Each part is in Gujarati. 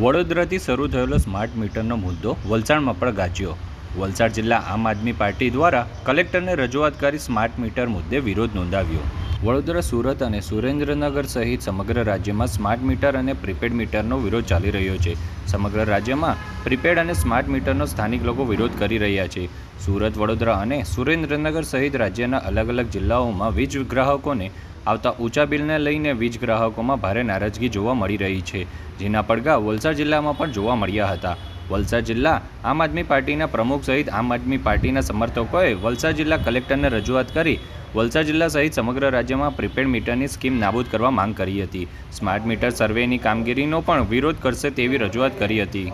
વડોદરાથી શરૂ થયેલો સ્માર્ટ મીટરનો મુદ્દો વલસાડમાં પણ ગાજ્યો. વલસાડ જિલ્લા આમ આદમી પાર્ટી દ્વારા કલેક્ટરને રજૂઆત કરી સ્માર્ટ મીટર મુદ્દે વિરોધ નોંધાવ્યો. વડોદરા, સુરત અને સુરેન્દ્રનગર સહિત સમગ્ર રાજ્યમાં સ્માર્ટ મીટર અને પ્રીપેડ મીટરનો વિરોધ ચાલી રહ્યો છે. સમગ્ર રાજ્યમાં પ્રીપેડ અને સ્માર્ટ મીટરનો સ્થાનિક લોકો વિરોધ કરી રહ્યા છે. સુરત, વડોદરા અને સુરેન્દ્રનગર સહિત રાજ્યના અલગ અલગ જિલ્લાઓમાં વીજ ગ્રાહકોને આવતા ઊંચા બિલને લઈને વીજ ગ્રાહકોમાં ભારે નારાજગી જોવા મળી રહી છે. જેના પડઘા વલસાડ જિલ્લામાં પણ જોવા મળ્યા હતા. વલસાડ જિલ્લા આમ આદમી પાર્ટીના પ્રમુખ સહિત આમ આદમી પાર્ટીના સમર્થકોએ વલસાડ જિલ્લા કલેક્ટરને રજૂઆત કરી વલસાડ જિલ્લા સહિત સમગ્ર રાજ્યમાં પ્રીપેડ મીટરની સ્કીમ નાબૂદ કરવા માંગ કરી હતી. સ્માર્ટ મીટર સર્વેની કામગીરીનો પણ વિરોધ કરશે તેવી રજૂઆત કરી હતી.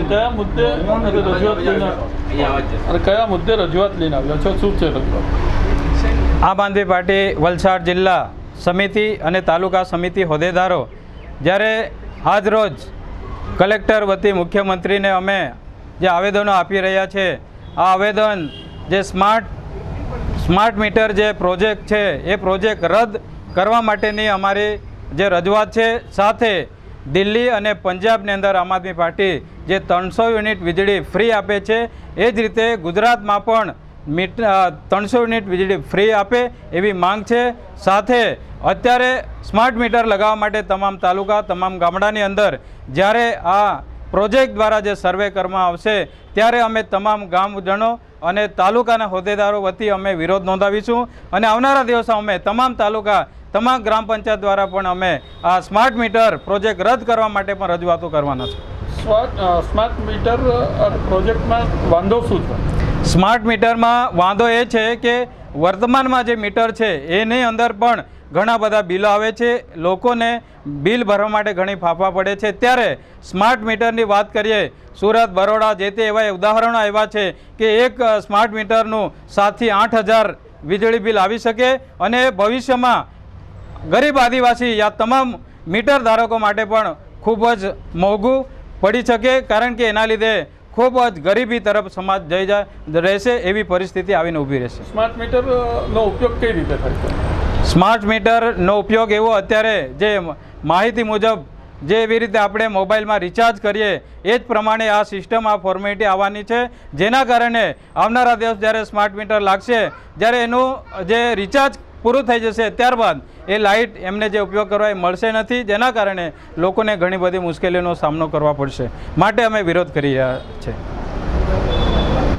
કયા મુદ્દે રજૂઆત લઈને કયા મુદ્દે રજૂઆત લઈને આવ્યા છો? શું છે આમ આદમી પાર્ટી વલસાડ જિલ્લા સમિતિ અને તાલુકા સમિતિ હોદ્દેદારો જ્યારે આજરોજ કલેક્ટર વતી મુખ્યમંત્રીને અમે જે આવેદનો આપી રહ્યા છે આ આવેદન જે સ્માર્ટ સ્માર્ટ મીટર જે પ્રોજેક્ટ છે, એ પ્રોજેક્ટ રદ કરવા માટેની અમારી જે રજૂઆત છે, સાથે દિલ્હી અને પંજાબની અંદર આમ આદમી પાર્ટી જે ત્રણસો યુનિટ વીજળી ફ્રી આપે છે, એ જ રીતે ગુજરાતમાં પણ મીટ ત્રણસો યુનિટ વીજળી ફ્રી આપે એવી માંગ છે. સાથે અત્યારે સ્માર્ટ મીટર લગાવવા માટે તમામ તાલુકા, તમામ ગામડાની અંદર જ્યારે આ પ્રોજેક્ટ દ્વારા જે સર્વે કરવામાં આવશે ત્યારે અમે તમામ ગામજનો અને તાલુકાના હોદ્દેદારો વતી અમે વિરોધ નોંધાવીશું અને આવનારા દિવસો અમે તમામ તાલુકા તમામ ગ્રામ પંચાયત દ્વારા પણ અમે આ સ્માર્ટ મીટર પ્રોજેક્ટ રદ કરવા માટે પણ રજૂઆતો કરવાના છે. સ્માર્ટ મીટર પ્રોજેક્ટમાં વાંધો શું છે? સ્માર્ટ મીટરમાં વાંધો એ છે કે વર્તમાનમાં જે મીટર છે એની અંદર પણ ઘણા બધા બિલો આવે છે. લોકોને બિલ ભરવા માટે ઘણી ફાફા પડે છે. ત્યારે સ્માર્ટ મીટરની વાત કરીએ, સુરત, બરોડા જે તે એવા ઉદાહરણો આવ્યા છે કે એક સ્માર્ટ મીટરનું સાતથી આઠ હજાર વીજળી બિલ આવી શકે અને ભવિષ્યમાં ગરીબ આદિવાસી યા તમામ મીટર ધારકો માટે પણ ખૂબ જ મોંઘું પડી શકે કારણ કે એના લીધે ખૂબ જ ગરીબી તરફ સમાજ જઈ જાય રહેશે એવી પરિસ્થિતિ આવીને ઊભી રહેશે. સ્માર્ટ મીટરનો ઉપયોગ કઈ રીતે થાય? સ્માર્ટ મીટરનો ઉપયોગ એવો અત્યારે જે માહિતી મુજબ જે એવી રીતે આપણે મોબાઈલમાં રિચાર્જ કરીએ એ જ પ્રમાણે આ સિસ્ટમ, આ ફોર્મેલિટી આવવાની છે. જેના કારણે આવનારા દિવસ જ્યારે સ્માર્ટ મીટર લાગશે, જ્યારે એનું જે રિચાર્જ પૂરું થઈ જશે, ત્યારબાદ એ લાઇટ એમને જે ઉપયોગ કરવા એ મળશે નથી. જેના કારણે લોકોને ઘણી બધી મુશ્કેલીઓનો સામનો કરવા પડશે. માટે અમે વિરોધ કરી રહ્યા છે.